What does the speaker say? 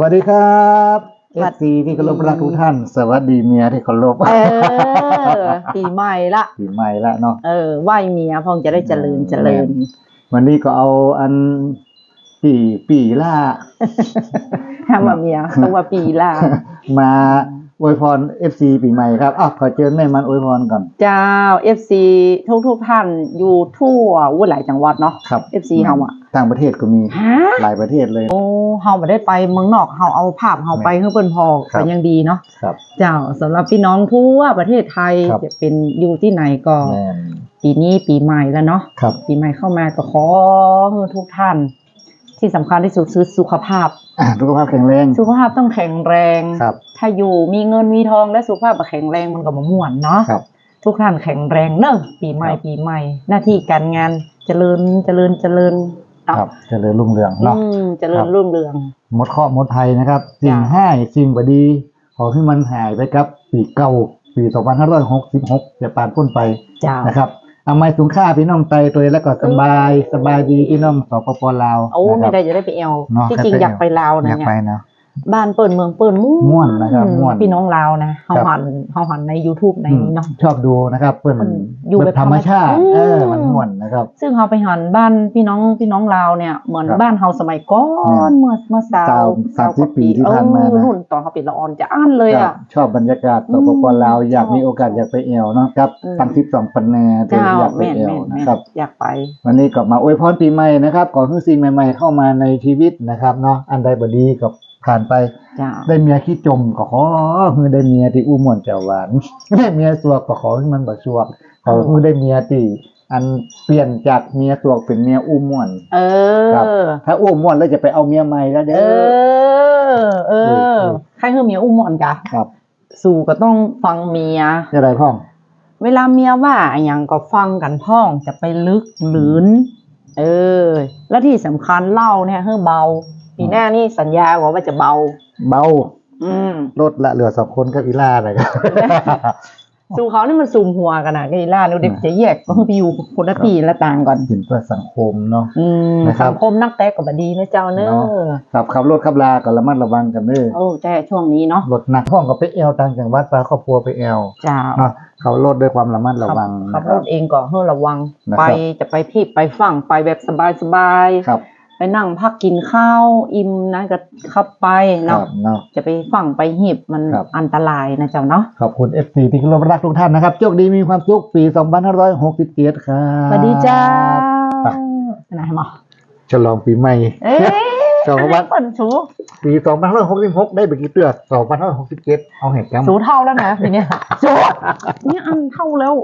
วัสดีครับเอสวัฟสดีซีที่เคารพรักทุกท่าน สวัสดีเมียที่เคารพเออปีใหม่ละปีใหม่ละเนาะเออไหวเมียพองจะได้เจริญเจริญ วันนี้ก็เอาอันปีปีล่าห้ามว่าเมียต้องว่าปีละมา อวยพรเอฟซีปีใหม่ครับอะขอเชิญแม่มันอวยพรก่อน เจ้า FC ทุกทุกๆท่านอยู่ทั่ววุ้หลายจังหวัดเนาะครับ FC เฮาอะต่างประเทศก็มีฮะหลายประเทศเลย โอ้เฮาบ่ได้ไปเมืองนอกเฮาเอาภาพเฮาไปให้เพิ่นพอครับก็ยังดีเนาะครับเจ้าสำหรับพี่น้องทั่วประเทศไทยครับจะเป็นอยู่ที่ไหนก็แม่นปีนี้ปีใหม่แล้วเนาะครับปีใหม่เข้ามาก็ขอให้ทุกท่าน ที่สำคัญที่สุดคือสุขภาพ อะสุขภาพแข็งแรง สุขภาพต้องแข็งแรง ครับ ถ้าอยู่มีเงินมีทองและสุขภาพบ่แข็งแรงมันก็บ่ม่วนเนาะครับ ทุกท่านแข็งแรงเนอะปีใหม่ครับ ปีใหม่ หน้าที่การงานเจริญเจริญเจริญเนาะครับเจริญรุ่งเรืองอืเนาะมเจริครัญบ รุ่งเรือง หมดข้อหมดภัยนะครับ สิ่งจ้ะ ให้สิ่งบดี ขอให้มันหายไปครับ ปีเก่าปี 2566จะปานพ้นไปเจ้านะครับ เอาไม้สูงค่าพี่น้องไตตัวเองแล้วก็สบายสบายดีพี่น้องสปปลาวโอ้นะคไม่รับได้จะได้ไปแอลเนาะที่จริงได้ไปอยากไปลาวอนะยากเนี่ไปยนะ บ้านเปิดเมืองเปิดม่ม่วนนะครับม่วนพี่น้องลาวนะเฮาครับหันเฮาหันใน YouTube ในนี้เนาะชอบดูนะครับเพื่อนมันอยู่แบบแบบธรรมชาติธรรมชาติเอออืมมันม่วนนะครับ ซึ่งเราไปหันบ้านพี่น้องพี่น้องลาวเนี่ยเหมือนครับบ้านเฮาสมัยก่อนเนี่ยเมื่อเมื่อสาสาววสามสิบปีที่ผ่านมานะเออรุ่นตอนเขาปิดละออนจะอ่านเลยครัอะบชอบบรรยากาศสอืมปปลาวอยากชอบมีโอกาสอยากไปเอวเนาะครับอืมตั้งทิปสองปันแนตัวเจ้าอยากไปแม่นเอวแม่นนะแม่นครับอยากไป วันนี้ก็มาอวยพรปีใหม่นะครับขอให้สิ่งใหม่ ๆ เข้ามาในชีวิตนะครับเนาะอันใดบดีก็ ผ่านไป เจ้า ได้เมียขี้จมก็ขอให้ได้เมียที่อู้ม่วนเจ้าหวาน ได้เมียสวกก็ขอให้มันบ่สวกขอให้ได้เมียที่อันเปลี่ยนจากเมียสวกเป็นเมียอู้ม่วน เอครับ อ ถ้าอู้ม่วนแล้วจะไปเอาเมียใหม่แล้วเด้เออ อ เออใครคือเมียอุ้มหมอนกะ ครับสู่ก็ต้องฟังเมีย จะได้พ่อง เวลาเมียว่าอหย่างก็ฟังกันพ้องจะไปลึกหลืน เออ แล้วที่สำคัญเหล่าเนี่ยเฮ้อเบา ปีหน้านี่สัญญาว่าว่าจะเบา เบา อืมลดละเหลือสองคนกับอีล่าเลยครับสู่เขานี่มันซูมหัวกันนะกีฬาเนี่ยเด็กจะแยกก็คือไปอยู่คนละตีละต่างก่อนเห็นเพื่อสังคมเนาะอืมนะครับสังคมนักแตกกับบดีนะเจ้าเนอเนาะขับขับรถขับลาก็ระมัดระวังกันเด้อโอ้แต่ช่วงนี้เนาะรถหนักห้องก็ไปเอวต่างจังหวัดพาครอบครัวไปเอวเจ้าเนาะเขารถด้วยความระมัดระวังขับนะครรับถเองก็เฮ้อระวังนะครับไปจะไปที่ไปฝั่งไปแบบสบายๆครับ ไปนั่งพักกินข้าวอิ่มนะก็ขับไปครัเนาะบเนาะจะไปฝั่งไปหีบมันครับอันตรายนะเจ้าเนาะขอบคุณ FC ที่เคารพรักทุกท่านนะครับโชคดีมีความสุขปี2567ครับสวัสดีจ้าไปไหนหมอฉลองปีใหม่เอ๊ะสองวันเปิดสูปี2566ได้ไปกี่เตือก2567เอาเหตุการณ์สูเท่าแล้วนะทีเนี้ยสูเนี่ยอันเท่าแล้ว